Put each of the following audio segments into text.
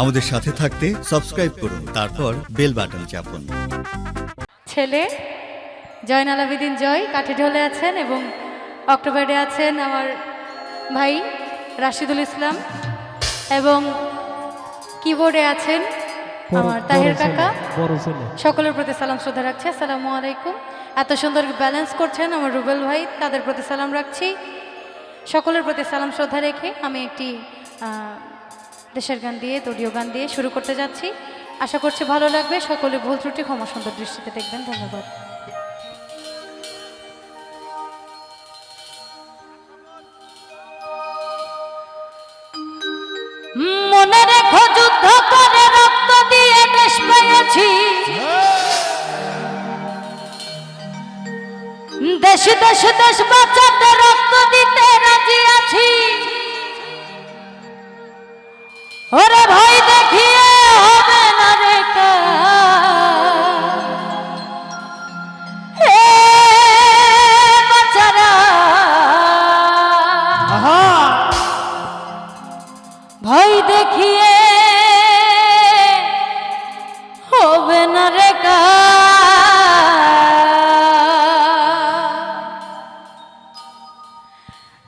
আমাদের সাথে থাকতে সাবস্ক্রাইব করুন তারপর বেল বাটন চাপুন। ছেলে জয়নাল আবেদিন জয় কাঠে ঢলে আছেন এবং অক্টোবরে আছেন আমার ভাই রাশিদুল ইসলাম এবং কিবোর্ডে আছেন আমার তাহের কাকা। সকলের প্রতি সালাম শ্রদ্ধা রাখছি। আসসালামু আলাইকুম। এত সুন্দর ব্যালেন্স করছেন আমার রুবেল ভাই তাদের প্রতি সালাম রাখছি। সকলের প্রতি সালাম শ্রদ্ধা রেখে আমি একটি দেশের গান দিয়ে, দলীয় গান দিয়ে শুরু করতে যাচ্ছি। আশা করছি ভালো লাগবে। সকলে ভুল ত্রুটি ক্ষমা সুন্দর দৃষ্টিতে দেখবেন। ধন্যবাদ। মনে রেখো যুদ্ধ করে রক্ত দিয়ে দেশ পেয়েছি। দেশ দেশ দেশ রক্ত দিতে রাজি আছি। ওরে ভাই দেখিয়ে হবে না রে ভয় দেখিয়ে হবে না রে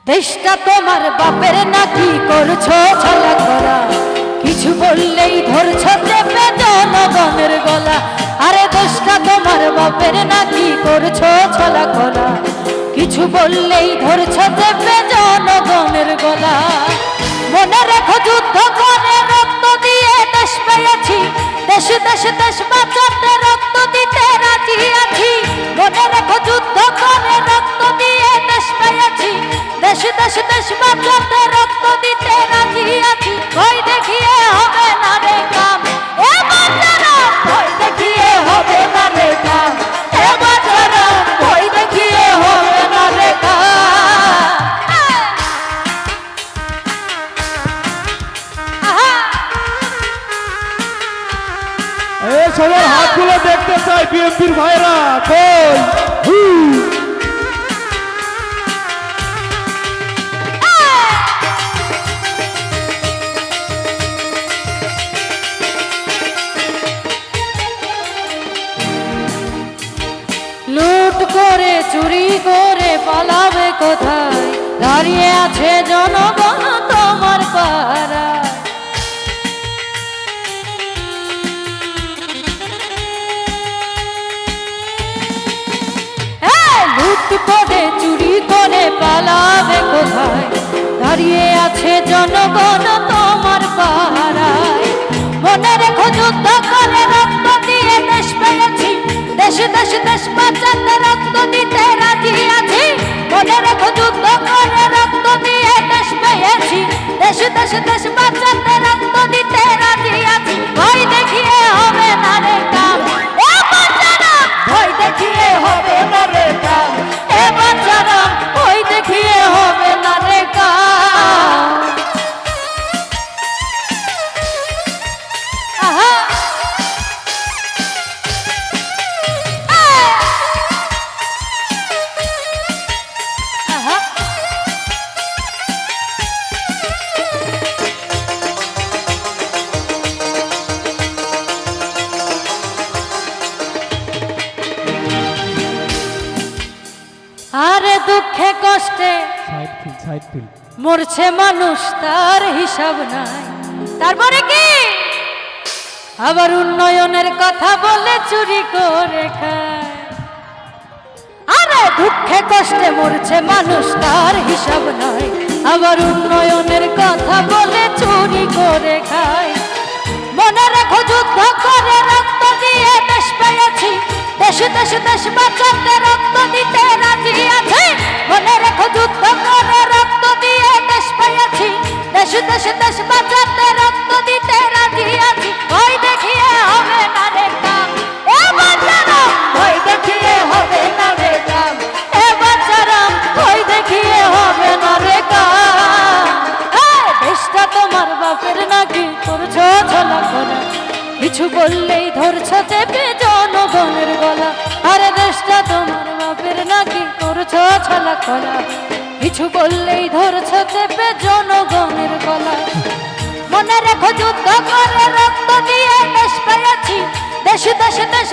দেশটা তোমার বাপের নাকি করছ? ছলা করা। কিছু বললেই ধরছ চেপে জনগণের গলা। আরে দোষটা তোমার বাপের নাকি করছ ছলা খোলা কিছু বললেই ধরছ চেপে জনগণের গলা। মনে রেখো যুদ্ধ করে রক্ত দিয়ে দেশ পেয়েছি। দেশ দেশ দেশ বাঁচাতে সবার হাতগুলো দেখতে চাই বিএনপির ভাইরা কই। লুট করে, চুরি করে পালাবে কোথায়? দাঁড়িয়ে আছে জনগণ তোমার পাড়া দাঁড়িয়ে আছে জনগণ তোমার পাহারায় মনে রেখো যুদ্ধ করে রক্ত দিয়ে দেশ পেয়েছি। দেশ দেশ দেশ বাঁচাতে রক্ত দিতে আরে দুঃখে কষ্টে মরছে মানুষ তার হিসাব নাই। তারপরে কি? আবার উন্নয়নের কথা বলে চুরি করে খায়। আরে দুঃখে কষ্টে মরছে মানুষ তার হিসাব নাই। আবার উন্নয়নের কথা বলে চুরি করে খায়। দেশ দেশ বাঁচাতে রক্ত দিতে রাজি আছি। মনে রেখো যুদ্ধ করে রক্ত দিয়ে দেশ পেয়েছি। দেশ দেশ রক্ত দিতে রাজি আছি। ভয় দেখিয়ে হবে না রে দেখিয়ে হবে এ দেখিয়ে হবে দেশটা তোমার বাপের নাকি কিছু বললেই ধরছো চেপে কথা কলা। কিছু বললেই ধরছ চেপে জনগণের কলা। মনে রেখো যুদ্ধ করে রক্ত দিয়ে দেশ পেয়েছি। দেশ দেশ দেশ